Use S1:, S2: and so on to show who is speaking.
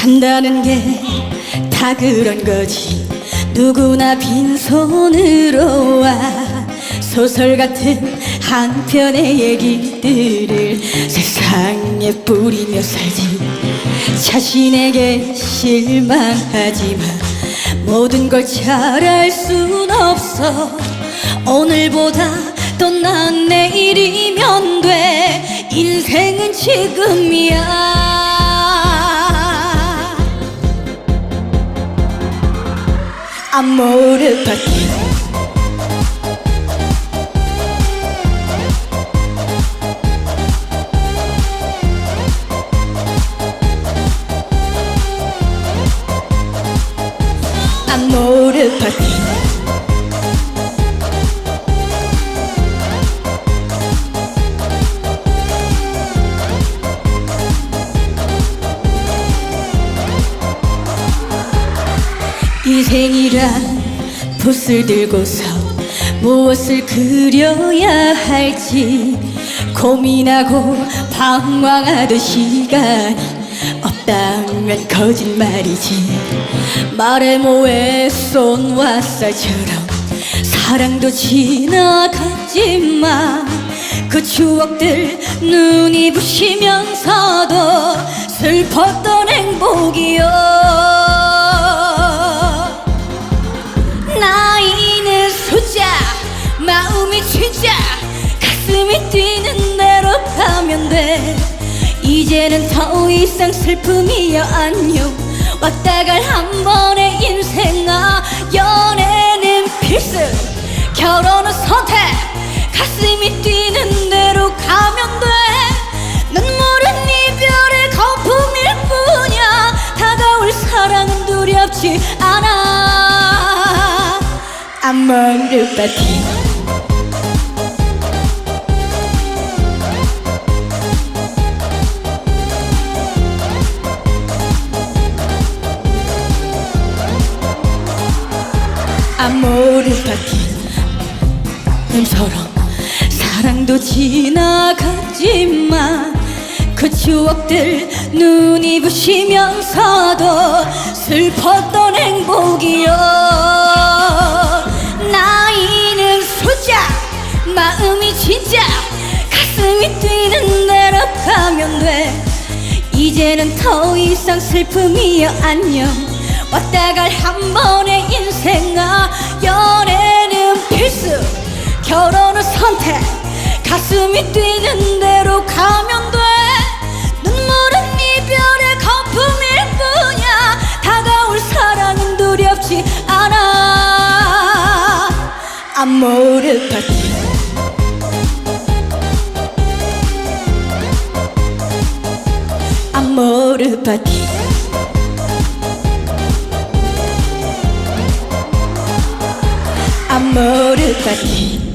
S1: 산다는 게 다 그런 거지. 누구나 빈손으로 와. 소설 같은 한 편의 얘기들을 세상에 뿌리며 살지. 자신에게 실망하지만 모든 걸 잘할 순 없어. 오늘보다 더 나은 내일이면 돼. 인생은 지금이야 아모르 파티 아모르 파티 인생이란 붓을 들고서 무엇을 그려야 할지 고민하고 방황하던 시간이 없다면 거짓말이지. 말해 뭐해 손와 쌀처럼 사랑도 지나갔지만 그 추억들 눈이 부시면서도 슬펐던 행복이요 이제는 더 이상 슬픔이여 안녕. 왔다 갈 한 번의 인생아 연애는 필수. 결혼은 선택. 가슴이 뛰는 대로 가면 돼. 눈물은 이별의 거품일 뿐이야. 다가올 사랑은 두렵지 않아. 아모르 파 모르 파티 님처럼 사랑도 지나갔지만 그 추억들 눈이 부시면서도 슬펐던 행복이요 나이는 숫자 마음이 진짜 가슴이 뛰는 대로 가면 돼. 이제는 더 이상 슬픔이여 안녕 왔다 갈 한 번의 인생아 연애는 필수. 결혼은 선택. 가슴이 뛰는 대로 가면 돼. 눈물은 이별의 거품일 뿐이야. 다가올 사랑은 두렵지 않아. 아모르 파티 아모르 파티 아모르 파티